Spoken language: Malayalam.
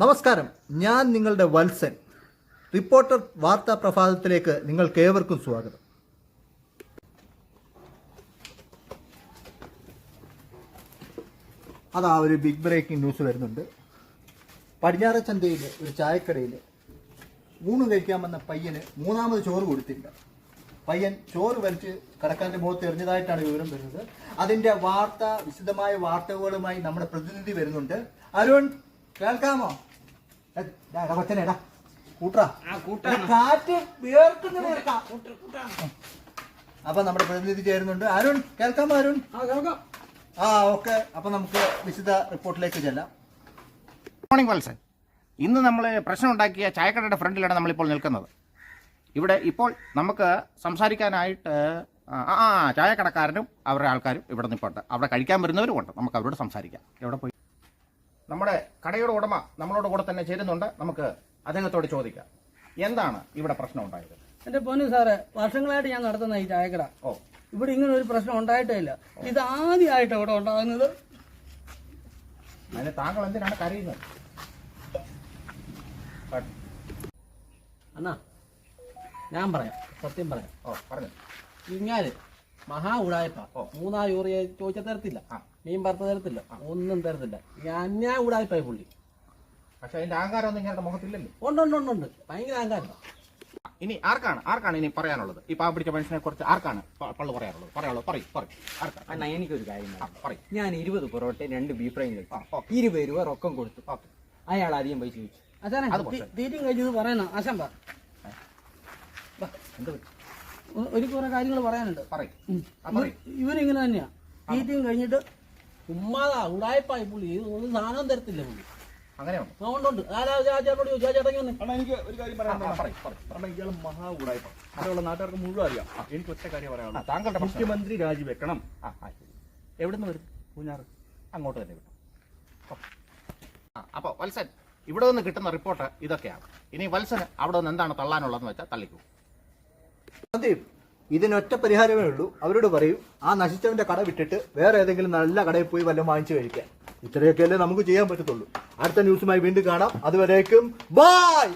നമസ്കാരം. ഞാൻ നിങ്ങളുടെ വത്സൻ. റിപ്പോർട്ടർ വാർത്താ പ്രഭാതത്തിലേക്ക് നിങ്ങൾക്ക് ഏവർക്കും സ്വാഗതം. അതാ ഒരു ബിഗ് ബ്രേക്കിംഗ് ന്യൂസ് വരുന്നുണ്ട്. പടിഞ്ഞാറ ചന്തയിൽ ഒരു ചായക്കടയിൽ ഊണ് കഴിക്കാമെന്ന പയ്യന് മൂന്നാമത് ചോറ് കൊടുത്തില്ല. പയ്യൻ ചോറ് വലിച്ച് കടക്കാരന്റെ മുഖത്ത് എറിഞ്ഞതായിട്ടാണ് വിവരം വരുന്നത്. അതിന്റെ വാർത്ത വിശദമായ വാർത്തകളുമായി നമ്മുടെ പ്രതിനിധി വരുന്നുണ്ട്. അരുൺ കേൾക്കാമോ? കാറ്റ്. അപ്പൊ നമ്മുടെ പ്രതിനിധി ചേരുന്നുണ്ട്. അരുൺ കേൾക്കാം അരുൺ? ആ ഓക്കെ. അപ്പൊ നമുക്ക് വിശദ റിപ്പോർട്ടിലേക്ക് ചെല്ലാം. മോർണിംഗ് വത്സൻ ഇന്ന് നമ്മൾ പ്രശ്നം ഉണ്ടാക്കിയ ചായക്കടയുടെ ഫ്രണ്ടിലാണ് നമ്മളിപ്പോൾ നിൽക്കുന്നത്. ഇവിടെ ഇപ്പോൾ നമുക്ക് സംസാരിക്കാനായിട്ട് ആ ആ, ചായക്കടക്കാരനും അവരുടെ ആൾക്കാരും ഇവിടെ നിൽപ്പുണ്ട് അവിടെ കഴിക്കാൻ വരുന്നവരും ഉണ്ട് നമുക്ക് അവരോട് സംസാരിക്കാം. എവിടെ പോയി? നമ്മുടെ കടയുടെ ഉടമ നമ്മളോട് കൂടെ തന്നെ ചേരുന്നുണ്ട്. നമുക്ക് അദ്ദേഹത്തോട് ചോദിക്കാം. എന്താണ് ഇവിടെ പ്രശ്നം ഉണ്ടായത്? എന്റെ പൊന്നു സാറേ വർഷങ്ങളായിട്ട് ഞാൻ നടത്തുന്ന ഈ ചായക്കട. ഓ. ഇവിടെ ഇങ്ങനെ ഒരു പ്രശ്നം ഉണ്ടായിട്ടേ ഇല്ല ഇത് ആദ്യമായിട്ട് ഇവിടെ ഉണ്ടാകുന്നത്. അതിന് താങ്കൾ എന്തിനാണ് കരയുന്നത്? അന്നാ അണ്ണാ ഞാൻ പറയാം സത്യം പറയാം. ഓ പറഞ്ഞു. ഇങ്ങാൽ മഹാ ഉടായ്പ ഓ. മൂന്നാ യൂറിയ ചോദിച്ച തരത്തില്ല. ആ. മീൻ പറത്ത് തരത്തില്ല. ഒന്നും തരത്തില്ല. ഞാൻ ഇവിടെ ആയിപ്പോയി പുള്ളി. പക്ഷെ അതിന്റെ അഹങ്കാരമൊന്നും ഇങ്ങനെ മുഖത്തില്ലല്ലോ. ഉണ്ട് ഉണ്ട് ഉണ്ട് ഉണ്ട്. ഭയങ്കര അഹങ്കാരം. ഇനി ആർക്കാണ് ആർക്കാണ് ഇനി പറയാനുള്ളത്? ഈ പാവം പിടിച്ച മനുഷ്യനെ കുറിച്ച് ആർക്കാണ് പള്ളു പറയാനുള്ളത്? പറയാനുള്ളത് പറയും പറയും. ആർക്കാണ് എനിക്കൊരു കാര്യം പറയും. ഞാൻ ഇരുപത് പൊറോട്ട രണ്ട് ബീഫ് ഫ്രൈയും ആ, കഴിച്ചു. ഇരുപത് രൂപ റൊക്കം കൊടുത്തു. അയാൾ അധികം പൈസ ചോദിച്ചു. അച്ഛനെ പോട്ടെ. തീറ്റയും കഴിഞ്ഞത് പറയണ. ആശാൻ പറ. ഒരു കുറെ കാര്യങ്ങൾ പറയാനുണ്ട്. പറയും. ആ, പറയും. ഇവൻ- ഇവനിങ്ങനെ തന്നെയാ. തീറ്റയും കഴിഞ്ഞിട്ട് ഉമ്മാതാ ഉടായ്പായി പുള്ളി. ഇത് ഒരു സാധനം തരത്തില്ല പുള്ളി. അങ്ങനെയുണ്ട് അതുകൊണ്ടുണ്ട് ആരാ ചേട്ടനോട് ചോദിച്ചാ. ചേട്ടൻ വന്ന് അണ്ണാ എനിക്ക് ഒരു കാര്യം ഇയാൾ മഹാ ഉടായ്പ. അവിടെയുള്ള നാട്ടുകാർക്ക് മുഴുവൻ അറിയാം. എനിക്ക് ഒറ്റ കാര്യം പറയാനുള്ളൂ. താങ്കളുടെ മുഖ്യമന്ത്രി രാജിവെക്കണം. ആ ആ ശരി. എവിടുന്ന് വരും? പൂഞ്ഞാറ് അങ്ങോട്ട് തന്നെ കിട്ടും. അപ്പോൾ വത്സൻ ഇവിടെ നിന്ന് കിട്ടുന്ന റിപ്പോർട്ട് ഇതൊക്കെയാണ്. ഇനി വത്സന് അവിടെ നിന്ന് എന്താണ് തള്ളാനുള്ളതെന്ന് വെച്ചാൽ തള്ളിക്കൂ. സന്ദീപ് ഇതിനൊറ്റ പരിഹാരമേ ഉള്ളൂ. അവരോട് പറയും ആ നശിച്ചവന്റെ കട വിട്ടിട്ട് വേറെ ഏതെങ്കിലും നല്ല കടയിൽ പോയി വല്ലതും വാങ്ങിച്ചു കഴിക്കാം ഇത്രയൊക്കെയല്ലേ നമുക്ക് ചെയ്യാൻ പറ്റത്തുള്ളൂ. അടുത്ത ന്യൂസുമായി വീണ്ടും കാണാം. അതുവരേക്കും ബൈ!